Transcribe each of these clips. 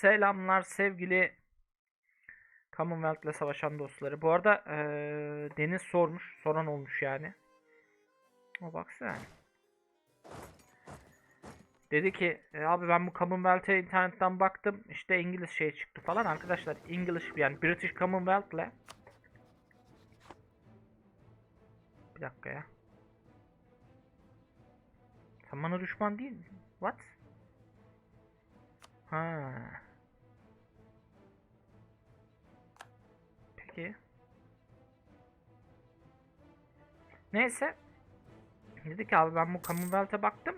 Selamlar sevgili Commonwealth'le savaşan dostları. Bu arada eee, Deniz sormuş. Soran olmuş yani. O baksana. Dedi ki "E, abi ben bu Commonwealth'e internetten baktım. İşte İngiliz şey çıktı falan. Arkadaşlar English yani British Commonwealth'le Bir dakika ya. Sen bana düşman değil misin? What? Ha. Peki. Neyse. Dedi ki abi ben bu Commonwealth'e baktım.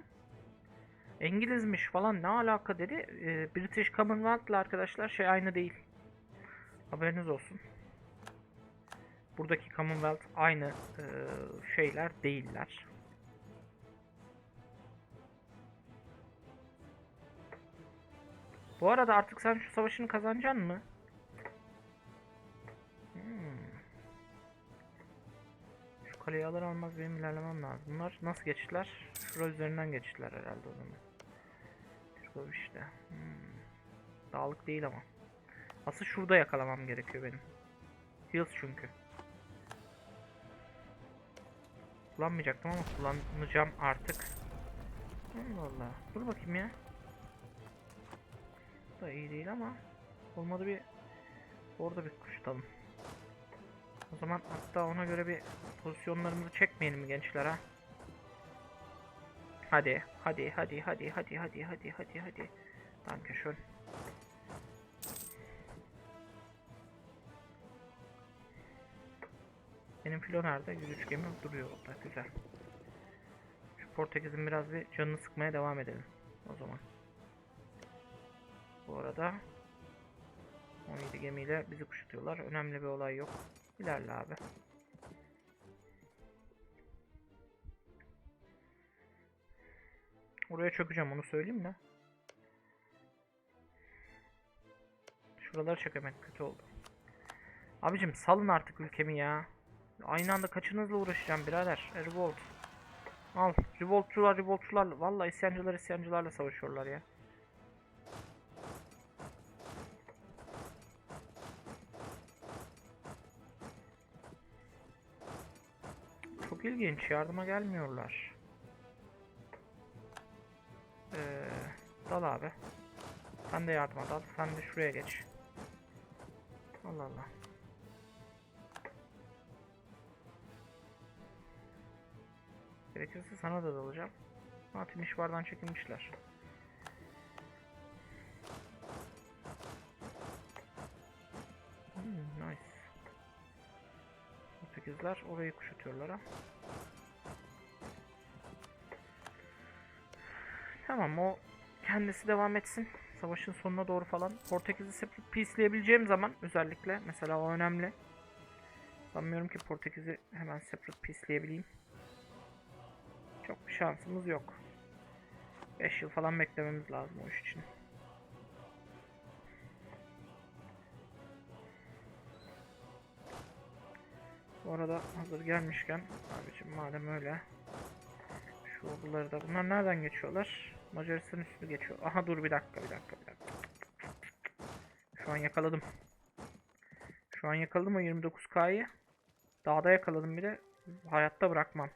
İngilizmiş falan ne alaka dedi. Ee, British Commonwealth'la arkadaşlar şey aynı değil. Haberiniz olsun. Buradaki Commonwealth aynı e, şeyler değiller. Bu arada artık sen şu savaşını kazanacaksın mı? Şu kaleyi alır almaz benim ilerlemem lazım. Bunlar nasıl geçtiler? Şura üzerinden geçtiler herhalde o zaman. Türkov işte. Hmm. Dağlık değil ama. Asıl şurada yakalamam gerekiyor benim. Hills çünkü. Kullanmayacaktım ama kullanacağım artık. Allah Allah. Dur bakayım ya. Bu da iyi değil ama olmadı bir orada bir kuşatalım. O zaman hatta ona göre bir pozisyonlarımızı çekmeyelim gençler ha? Hadi, hadi, hadi, hadi, hadi, hadi, hadi, hadi, hadi. Danke schön. Benim filo nerede? 103 gemi duruyor orada. Güzel. Şu Portekiz'in biraz bir canını sıkmaya devam edelim. O zaman. Bu arada 17 gemiyle bizi kuşatıyorlar. Önemli bir olay yok. İlerle abi. Oraya çökeceğim onu söyleyeyim de. Şuraları çökemek kötü oldu. Abicim salın artık ülkemi ya. Aynı anda kaçınızla uğraşacağım birader. E, revolt. Al. Revoltçular revoltçularla. Vallahi isyancılar isyancılarla savaşıyorlar ya. Çok ilginç. Yardıma gelmiyorlar. Ee, dal abi. Sen de yardıma dal. Sen de şuraya geç. Allah Allah. Gerekirse sana da dalacağım. Ha Timişvar'dan çekilmişler. Hmm, nice. Portekizler orayı kuşatıyorlar ha. Tamam o kendisi devam etsin. Savaşın sonuna doğru falan. Portekiz'i separate peace'leyebileceğim zaman özellikle mesela o önemli. Sanmıyorum ki Portekiz'i hemen separate peace'leyebileyim. Çok bir şansımız yok. 5 yıl falan beklememiz lazım o iş için. Bu arada hazır gelmişken abicim madem öyle şu orduları da bunlar nereden geçiyorlar? Macaristan üstü geçiyor. Aha dur bir dakika bir dakika bir dakika. Şu an yakaladım. Şu an yakaladım o 29K'yı. Dağda yakaladım bir de hayatta bırakmam.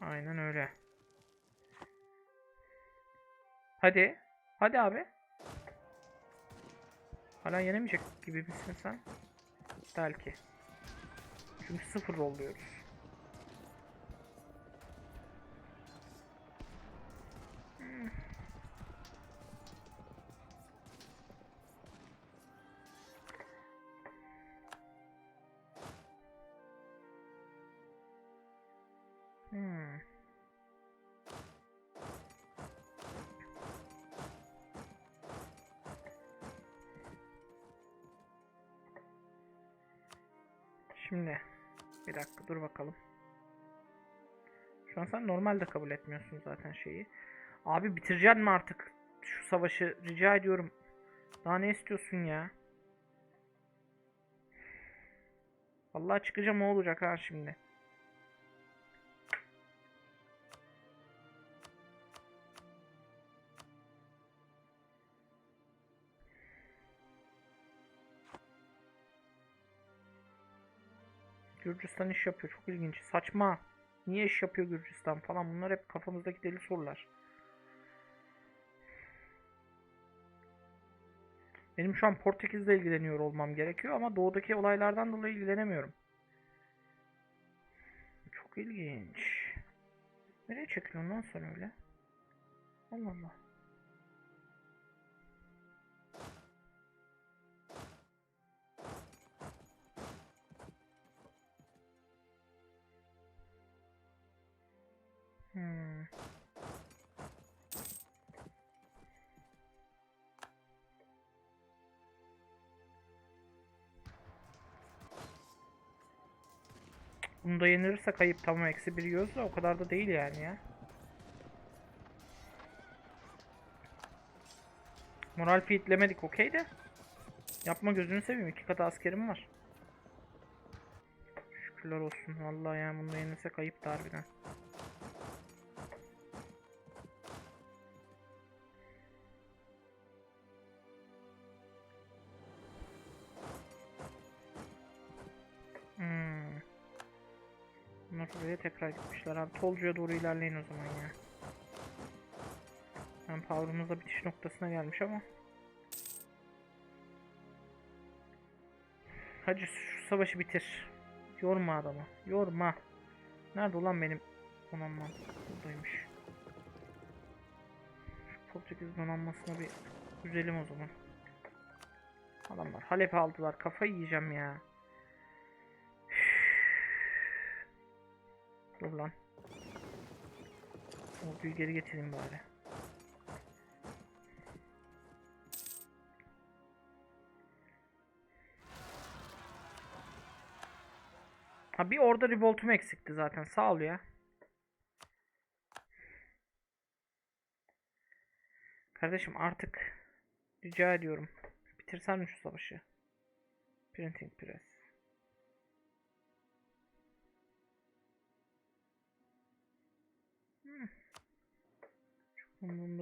Aynen öyle. Hadi. Hadi abi. Hala yenemeyecek gibi misin sen? Belki. Çünkü sıfır oluyoruz. Bir dakika dur bakalım. Şu an sen normalde kabul etmiyorsun zaten şeyi. Abi bitireceksin mi artık şu savaşı? Rica ediyorum. Daha ne istiyorsun ya? Vallahi çıkacağım o olacak ha şimdi. Gürcistan iş yapıyor. Çok ilginç. Saçma. Niye iş yapıyor Gürcistan falan. Bunlar hep kafamızdaki deli sorular. Benim şu an Portekiz'le ilgileniyor olmam gerekiyor ama doğudaki olaylardan dolayı ilgilenemiyorum. Çok ilginç. Nereye çekiliyorsun lan sen öyle? Allah Allah. Hmm. Bunu da yenilirse kayıp tamam eksi bir yiyoruz da o kadar da değil yani ya. Moral fitlemedik okey de. Yapma gözünü seveyim iki katı askerim var. Şükürler olsun vallahi yani bunu da yenilse kayıp da harbiden. Tekrar gitmişler abi. Tolcu'ya doğru ilerleyin o zaman ya. Ben power'ımız da bitiş noktasına gelmiş ama. Hadi şu savaşı bitir. Yorma adamı. Yorma. Nerede ulan benim donanmam? Buradaymış. Şu Portekiz donanmasına bir üzelim o zaman. Adamlar Halep aldılar. Kafayı yiyeceğim ya. Dur lan. Orduyu geri getireyim bari. Ha bir orada revoltum eksikti zaten. Sağ ol ya. Kardeşim artık rica ediyorum. Bitirsen mi şu savaşı? Printing press.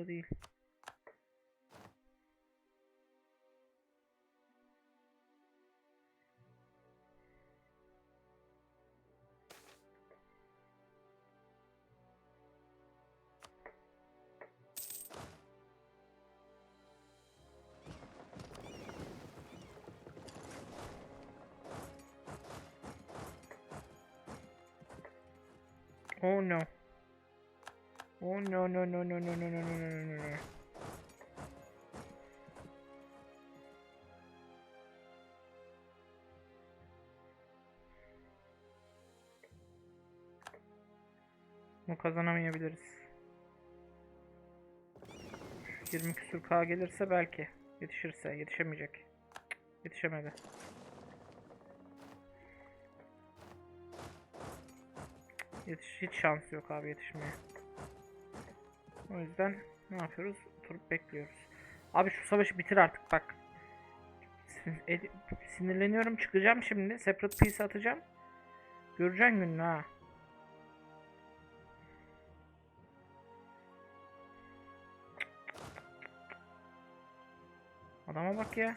Değil. Oh no. Oh no no no no no no no no no no no. Bunu kazanamayabiliriz. Şu 20 küsür K gelirse belki yetişirse yetişemeyecek. Yetişemedi. Yetiş hiç şansı yok abi yetişmeye. O yüzden ne yapıyoruz? Oturup bekliyoruz. Abi şu savaşı bitir artık bak. Sinirleniyorum çıkacağım şimdi. Separate piece atacağım. Göreceksin gününü ha. Adama bak ya.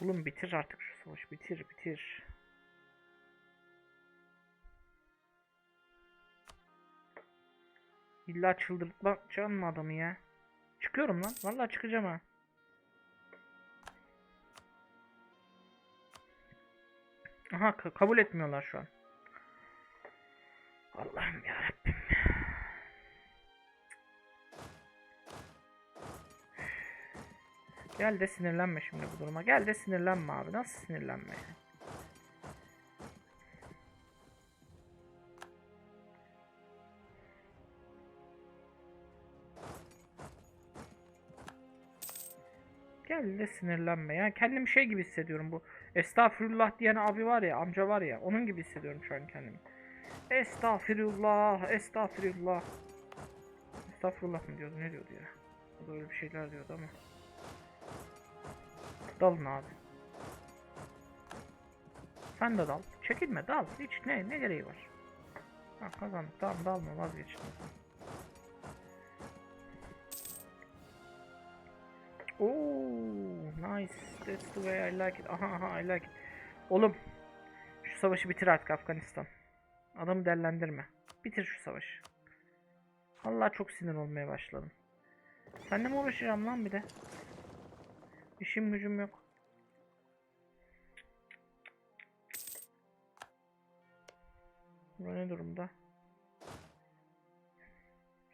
Oğlum bitir artık şu savaşı bitir bitir. İlla çıldırtmayacaksın mı adamı ya? Çıkıyorum lan. Vallahi çıkacağım ha. Aha ka- kabul etmiyorlar şu an. Allah'ım ya Gel de sinirlenme şimdi bu duruma. Gel de sinirlenme abi. Nasıl sinirlenme ya? Gel de sinirlenme ya. Kendimi şey gibi hissediyorum bu. Estağfurullah diyen abi var ya, amca var ya. Onun gibi hissediyorum şu an kendimi. Estağfirullah, estağfirullah. Estağfurullah mı diyordu, ne diyordu ya? O da öyle bir şeyler diyordu ama. Dalın abi. Sen de dal. Çekinme dal. Hiç ne ne gereği var? Ha kazandık. Tamam dalma vazgeçtim. Oo, nice. That's the way I like it. Aha aha I like it. Oğlum şu savaşı bitir artık Afganistan. Adamı dellendirme. Bitir şu savaşı. Allah çok sinir olmaya başladım. Seninle mi uğraşacağım lan bir de? İşim gücüm yok. Bura ne durumda?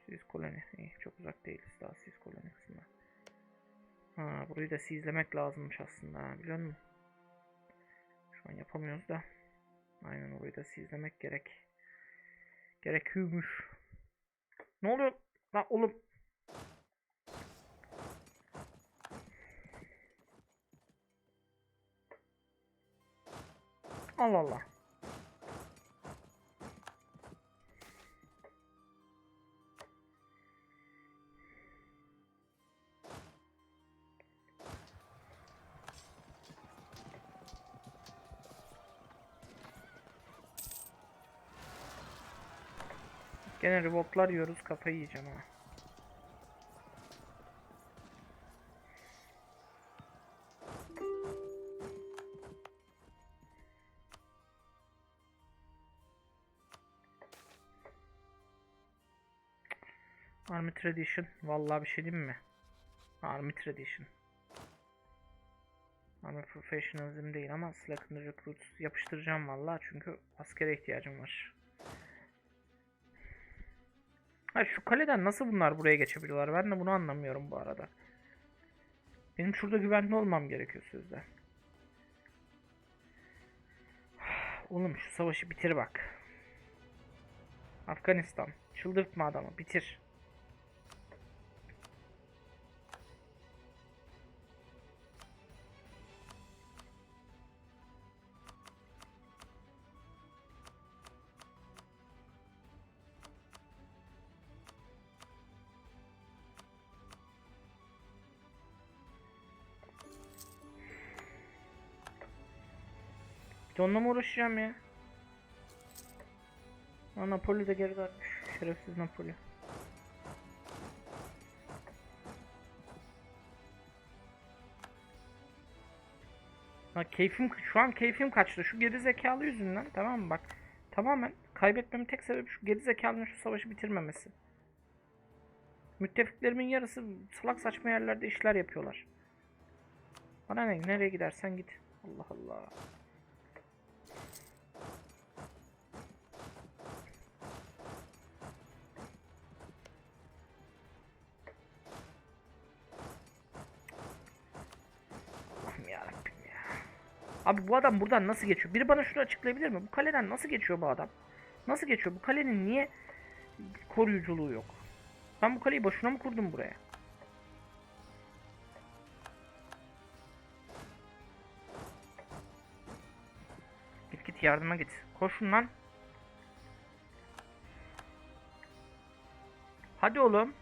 Siz koloni. İyi, çok uzak değiliz daha siz koloni kısmına. Ha, burayı da sizlemek lazımmış aslında biliyor musun? Şu an yapamıyoruz da. Aynen orayı da sizlemek gerek. Gerekiyormuş. Ne oluyor? Lan oğlum. Allah Allah. Gene revoltlar yiyoruz kafayı yiyeceğim ha. Army Tradition. Vallahi bir şey diyeyim mi? Army Tradition. Army Professionalism değil ama Slack and Recruits yapıştıracağım vallahi çünkü askere ihtiyacım var. Ha şu kaleden nasıl bunlar buraya geçebiliyorlar? Ben de bunu anlamıyorum bu arada. Benim şurada güvenli olmam gerekiyor sözde. Oğlum şu savaşı bitir bak. Afganistan. Çıldırtma adamı. Bitir. De onunla mı uğraşacağım ya? Aa, Napoli de geri dönmüş. Şerefsiz Napoli. Ha keyfim şu an keyfim kaçtı. Şu geri zekalı yüzünden tamam mı bak. Tamamen kaybetmemin tek sebebi şu geri zekalının şu savaşı bitirmemesi. Müttefiklerimin yarısı salak saçma yerlerde işler yapıyorlar. Bana ne? Nereye gidersen git. Allah Allah. Abi bu adam buradan nasıl geçiyor? Biri bana şunu açıklayabilir mi? Bu kaleden nasıl geçiyor bu adam? Nasıl geçiyor? Bu kalenin niye koruyuculuğu yok? Ben bu kaleyi boşuna mı kurdum buraya? Git git yardıma git. Koşun lan. Hadi oğlum.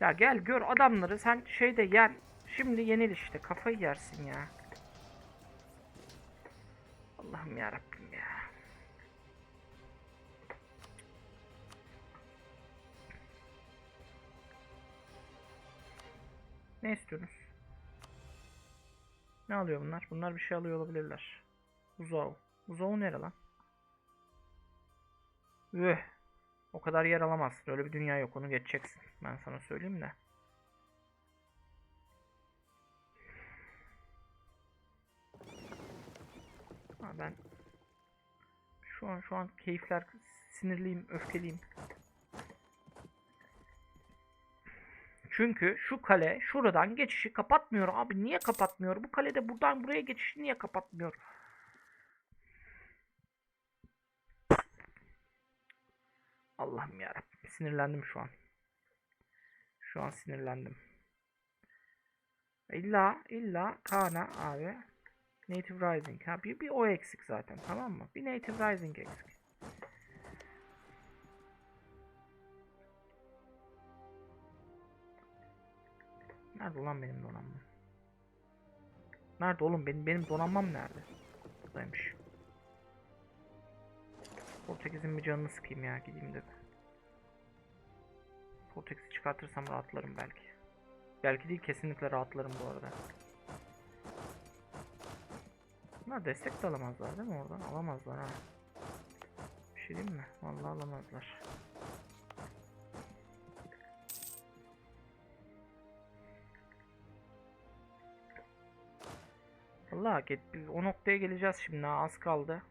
Ya gel gör adamları sen şeyde yen. Şimdi yenil işte kafayı yersin ya. Allah'ım ya Rabbim ya. Ne istiyorsunuz? Ne alıyor bunlar? Bunlar bir şey alıyor olabilirler. Uzav. Uzav nere lan? Üh. O kadar yer alamazsın. Öyle bir dünya yok. Onu geçeceksin. Ben sana söyleyeyim de. Ha ben şu an şu an keyifler sinirliyim, öfkeliyim. Çünkü şu kale şuradan geçişi kapatmıyor abi. Niye kapatmıyor? Bu kalede buradan buraya geçişi niye kapatmıyor? Allah'ım yarabbim. Sinirlendim şu an. Şu an sinirlendim. İlla illa Kana abi Native Rising. Ha bir, bir o eksik zaten tamam mı? Bir Native Rising eksik. Nerede ulan benim donanmam? Nerede oğlum benim benim donanmam nerede? Buradaymış. Portekiz'in bir canını sıkayım ya gideyim dedi. Portekiz'i çıkartırsam rahatlarım belki. Belki değil kesinlikle rahatlarım bu arada. Bunlar destek de alamazlar değil mi oradan? Alamazlar ha. Bir şey diyeyim mi? Vallahi alamazlar. Vallahi get- biz o noktaya geleceğiz şimdi. Az kaldı.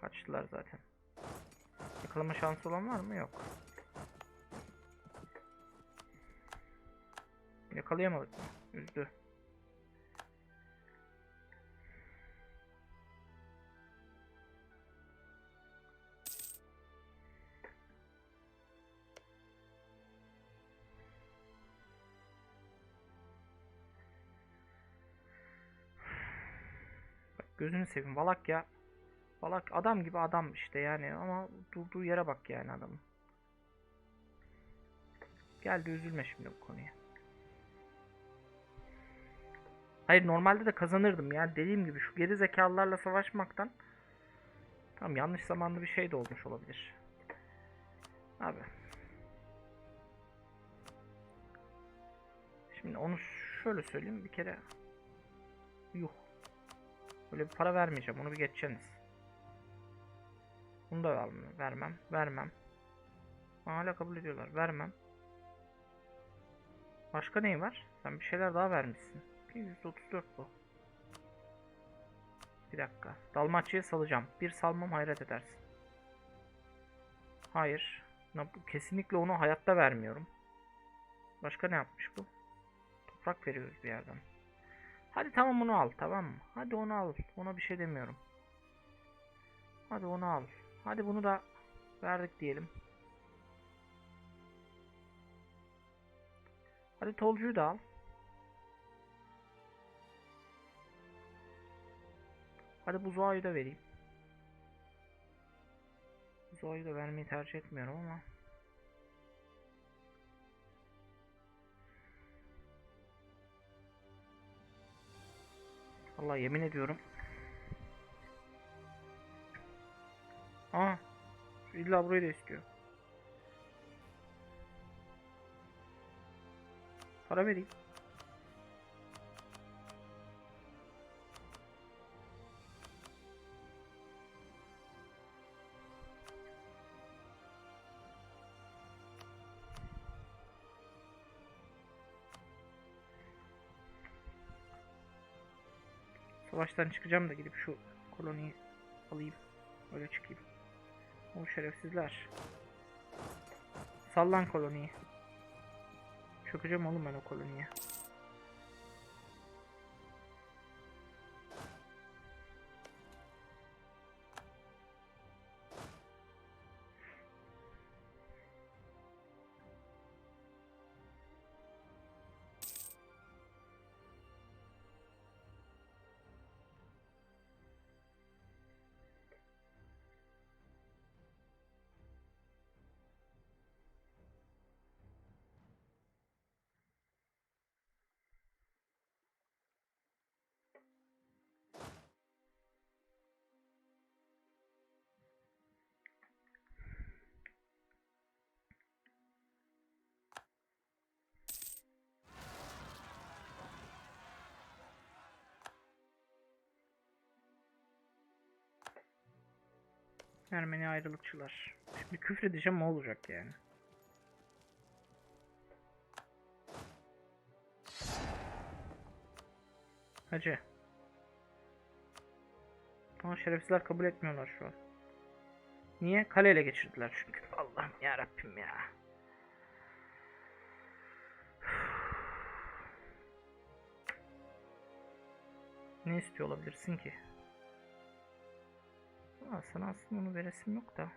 Kaçtılar zaten. Yakalama şansı olan var mı? Yok. Yakalayamadık mı? Üzdü. Gözünü seveyim. Valak ya. Valak adam gibi adam işte yani ama durduğu yere bak yani adamın. Geldi üzülme şimdi bu konuya. Hayır normalde de kazanırdım yani dediğim gibi şu geri zekalılarla savaşmaktan Tamam yanlış zamanda bir şey de olmuş olabilir. Abi. Şimdi onu şöyle söyleyeyim bir kere. Yuh. Böyle bir para vermeyeceğim onu bir geçeceksiniz. Bunu da vermem. Vermem. Hala kabul ediyorlar. Vermem. Başka neyi var? Sen bir şeyler daha vermişsin. 134 bu. Bir dakika. Dalmaçya'ya salacağım. Bir salmam hayret edersin. Hayır. Kesinlikle onu hayatta vermiyorum. Başka ne yapmış bu? Toprak veriyoruz bir yerden. Hadi tamam onu al tamam mı? Hadi onu al. Ona bir şey demiyorum. Hadi onu al. Hadi bunu da verdik diyelim. Hadi Tolcu'yu da al. Hadi buzağı da vereyim. Buzağı da vermeyi tercih etmiyorum ama. Allah yemin ediyorum. Aa, illa burayı da istiyor. Para vereyim. Savaştan çıkacağım da gidip şu koloniyi alayım. Öyle çıkayım. O şerefsizler. Sallan koloniyi. Çökeceğim oğlum ben o koloniye. Ermeni ayrılıkçılar. Şimdi küfredeceğim ne olacak yani? Hacı. Ama şerefsizler kabul etmiyorlar şu an. Niye? Kaleyle geçirdiler çünkü. Allah'ım ya Rabbim ya. Ne istiyor olabilirsin ki? Aa, sana aslında onu veresim yok da.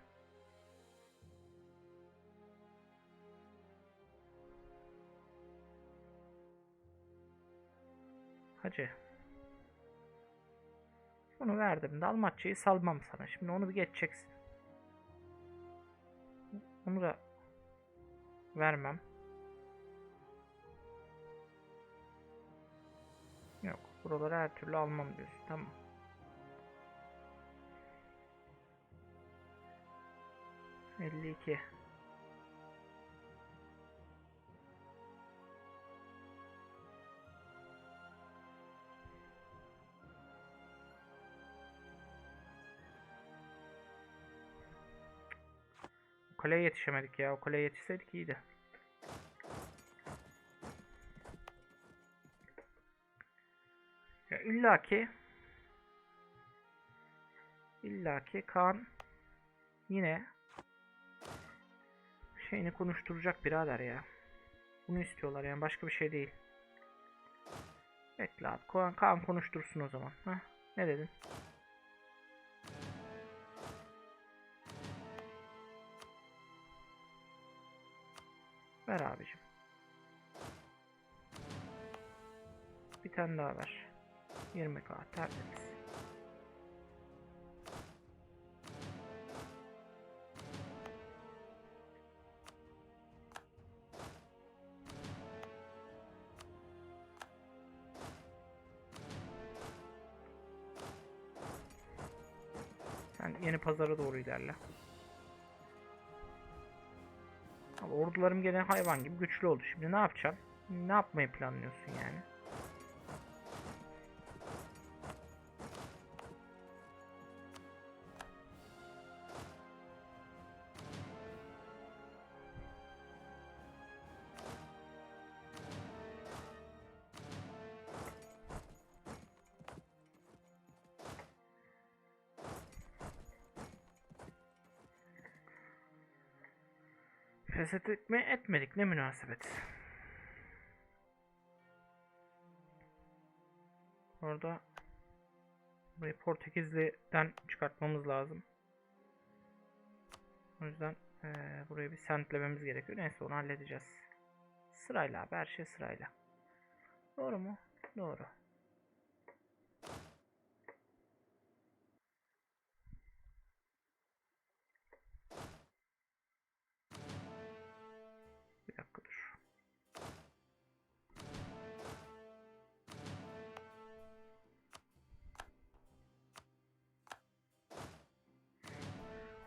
Hacı. Bunu verdim. Dalmatçayı salmam sana. Şimdi onu bir geçeceksin. Onu da vermem. Yok. Buraları her türlü almam diyorsun. Tamam. elli iki Kaleye yetişemedik ya. O kaleye yetişseydik iyiydi. Ya illaki illaki Kaan yine şeyini konuşturacak birader ya. Bunu istiyorlar yani başka bir şey değil. Bekle abi. Kaan, Kaan konuştursun o zaman. Heh, ne dedin? Ver abicim. Bir tane daha ver. 20k tertemiz. Pazara doğru ilerle. Ordularım gene hayvan gibi güçlü oldu. Şimdi ne yapacağım? Ne yapmayı planlıyorsun yani? Feshettik mi etmedik ne münasebet. Orada burayı Portekizli'den çıkartmamız lazım. O yüzden eee burayı bir sentlememiz gerekiyor. Neyse onu halledeceğiz. Sırayla abi her şey sırayla. Doğru mu? Doğru.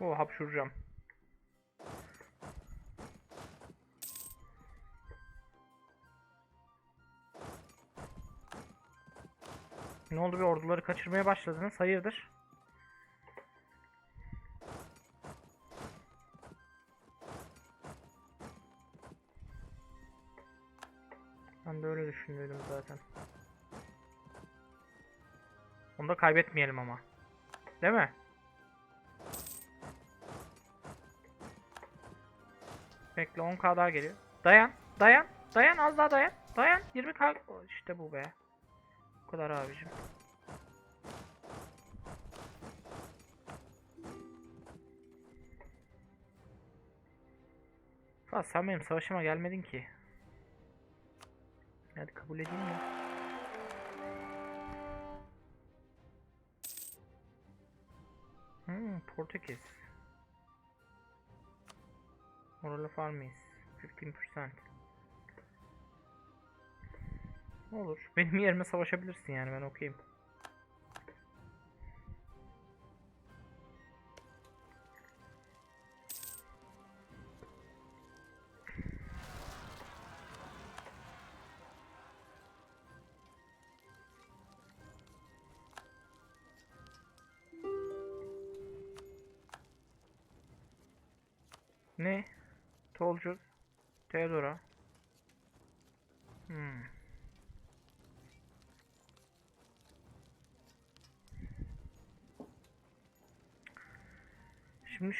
O hapşuracağım. Ne oldu bir orduları kaçırmaya başladınız? Hayırdır? Ben de öyle düşünüyordum zaten. Onu da kaybetmeyelim ama. Değil mi? Bekle 10k daha geliyor. Dayan. Dayan. Dayan az daha dayan. Dayan. 20k. O, İşte bu be. Bu kadar abicim. Faz sen benim savaşıma gelmedin ki. Hadi kabul edeyim ya. Hmm, Portekiz. Moral of Armies. 15%. Olur. Benim yerime savaşabilirsin yani ben okuyayım.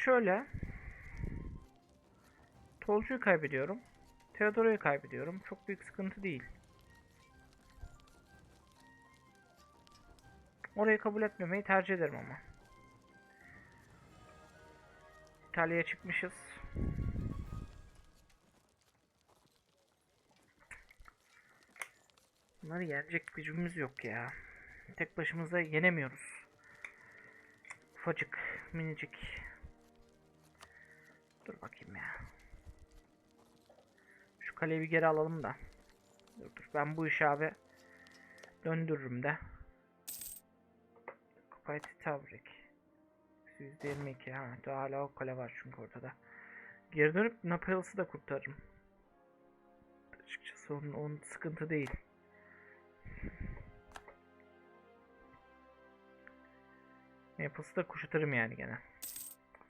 Şöyle. Tolcu'yu kaybediyorum. Theodora'yı kaybediyorum. Çok büyük sıkıntı değil. Orayı kabul etmemeyi tercih ederim ama. İtalya'ya çıkmışız. Bunları yenecek gücümüz yok ya. Tek başımıza yenemiyoruz. Ufacık, minicik. Dur bakayım ya. Şu kaleyi bir geri alalım da. Dur dur ben bu işi abi döndürürüm de. Kapayeti Tavrik. %22 ha. Daha hala o kale var çünkü ortada. Geri dönüp Napoleon'u da kurtarırım. Açıkçası onun, onun sıkıntı değil. Maples'ı da kuşatırım yani gene.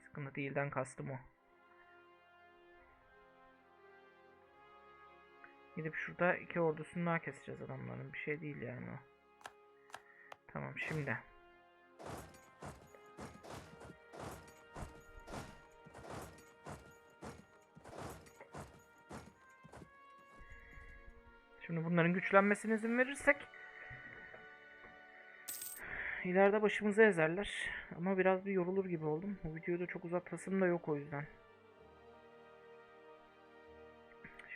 Sıkıntı değilden kastım o. Gidip şurada iki ordusunu daha keseceğiz adamların. Bir şey değil yani o. Tamam şimdi. Şimdi bunların güçlenmesine izin verirsek ileride başımıza ezerler. Ama biraz bir yorulur gibi oldum. Bu videoyu da çok uzatmasım da yok o yüzden.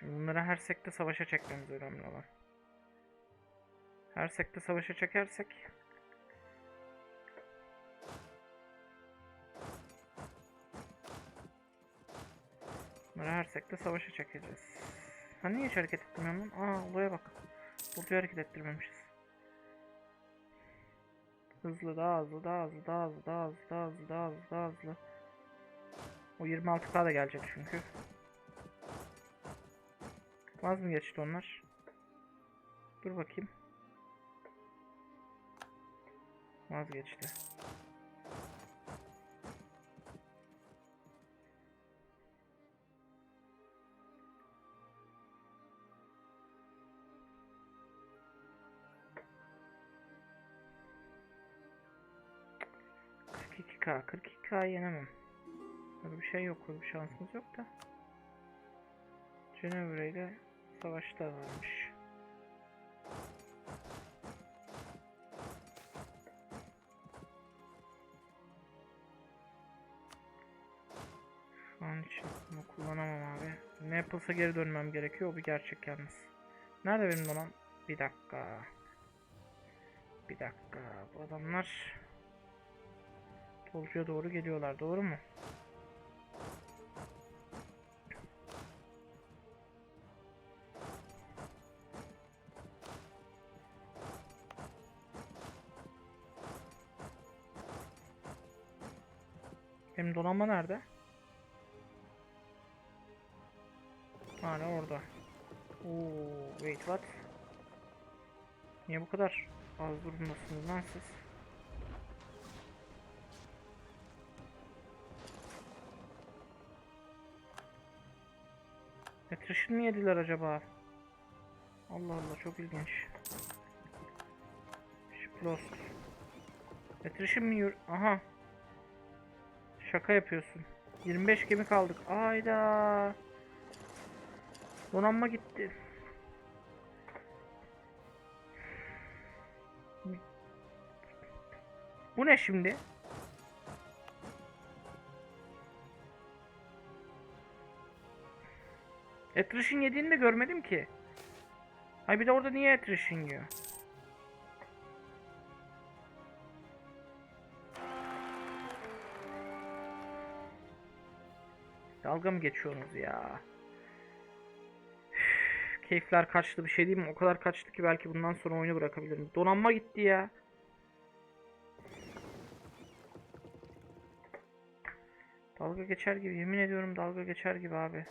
Bunları her sekte savaşa çekmemiz önemli olan. Her sekte savaşa çekersek Bunları her sekte savaşa çekeceğiz. Sen niye hiç hareket ettirmiyorsun lan? Aa olaya bak. Buraya hareket ettirmemişiz. Hızlı daha hızlı daha hızlı daha hızlı daha hızlı daha hızlı daha hızlı daha hızlı. O 26k da gelecek çünkü. Vaz mı geçti onlar? Dur bakayım. Vazgeçti. k 42k yenemem. Öyle bir şey yok, bir şansımız yok da. Cenevre ile savaşta varmış. Şu an için bunu kullanamam abi. Ne yapılsa geri dönmem gerekiyor. O bir gerçek yalnız. Nerede benim olan? Bir dakika. Bir dakika. Bu adamlar Tolcu'ya doğru geliyorlar. Doğru mu? Benim donanma nerede? Hala orada. Oo, wait what? Niye bu kadar az durumdasınız lan siz? Attrition mı yediler acaba? Allah Allah çok ilginç. Shiplost. Attrition mi yür... Aha. Şaka yapıyorsun. 25 gemi kaldık. Ayda. Donanma gitti. Bu ne şimdi? Attrition yediğini de görmedim ki. Ay bir de orada niye attrition yiyor? Dalga mı geçiyorsunuz ya? Üf, keyifler kaçtı bir şey değil mi? O kadar kaçtı ki belki bundan sonra oyunu bırakabilirim. Donanma gitti ya. Dalga geçer gibi yemin ediyorum dalga geçer gibi abi.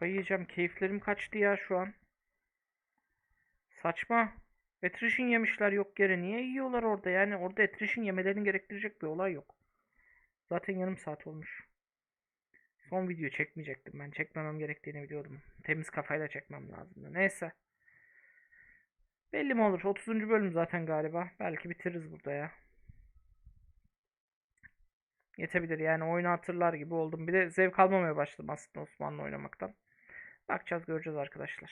Kafayı yiyeceğim. Keyiflerim kaçtı ya şu an. Saçma. Attrition yemişler yok yere. Niye yiyorlar orada? Yani orada attrition yemelerini gerektirecek bir olay yok. Zaten yarım saat olmuş. Son video çekmeyecektim ben. Çekmemem gerektiğini biliyordum. Temiz kafayla çekmem lazımdı. Neyse. Belli mi olur? 30. bölüm zaten galiba. Belki bitiririz burada ya. Yetebilir yani oyunu hatırlar gibi oldum. Bir de zevk almamaya başladım aslında Osmanlı oynamaktan. Bakacağız göreceğiz arkadaşlar.